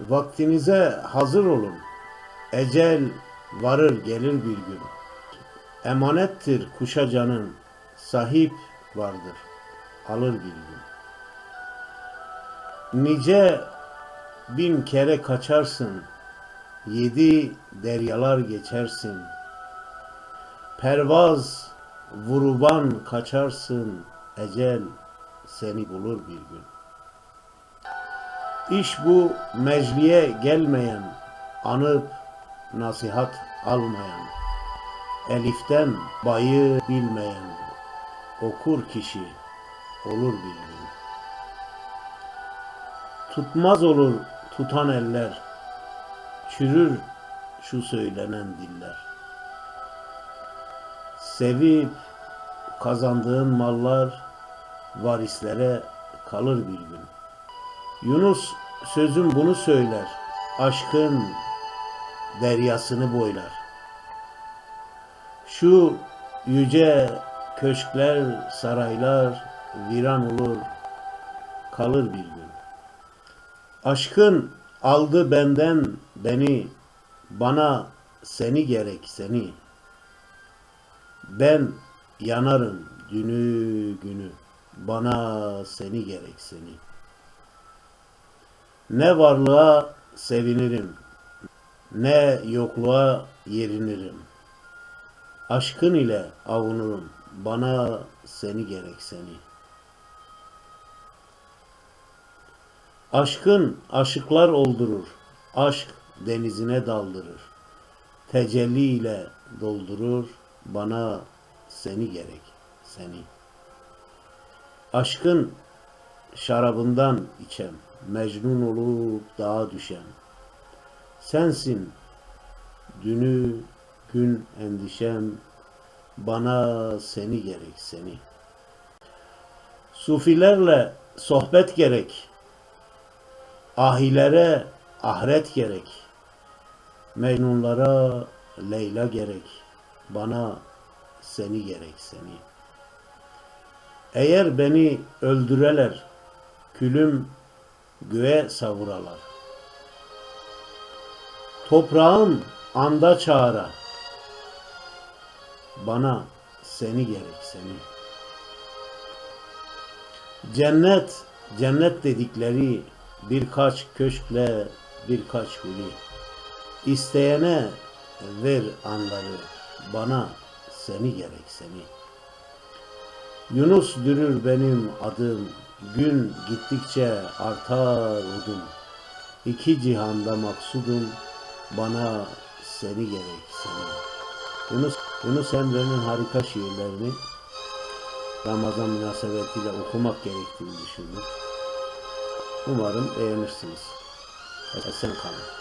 Vaktinize hazır olun. Ecel varır gelir bir gün. Emanettir kuşa canın, sahip vardır, alır bir gün. Nice bin kere kaçarsın, yedi deryalar geçersin. Pervaz vuruban kaçarsın, ecel seni bulur bir gün. İş bu mecliye gelmeyen, anıp nasihat almayan, eliften bayı bilmeyen, okur kişi olur bir gün. Tutmaz olur tutan eller, çürür şu söylenen diller. Sevip kazandığın mallar varislere kalır bir gün. Yunus sözüm bunu söyler, aşkın deryasını boylar. Şu yüce köşkler, saraylar viran olur, kalır bir gün. Aşkın aldı benden beni, bana seni gerek seni. Ben yanarım günü günü, bana seni gerek seni. Ne varlığa sevinirim, ne yokluğa yerinirim. Aşkın ile avunurum, bana seni gerek seni. Aşkın aşıklar oldurur, aşk denizine daldırır. Tecelli ile doldurur, bana seni gerek, seni. Aşkın şarabından içem, mecnun olup dağa düşen. Sensin dünü gün endişem, bana seni gerek seni. Sufilerle sohbet gerek, ahilere ahiret gerek, mecnunlara Leyla gerek, bana seni gerek seni. Eğer beni öldüreler, külüm göğe savuralar. Toprağım anda çağıra. Bana seni gerek seni. Cennet, cennet dedikleri birkaç köşkle birkaç huli. İsteyene ver anları, bana seni gerek seni. Yunus dürür benim adım, gün gittikçe artar udum. İki cihanda maksudum, bana seni gerek seni. Yunus, Yunus Emre'nin harika şiirlerini Ramazan münasebetiyle okumak gerektiğini düşündüm. Umarım beğenirsiniz. Esen kalın.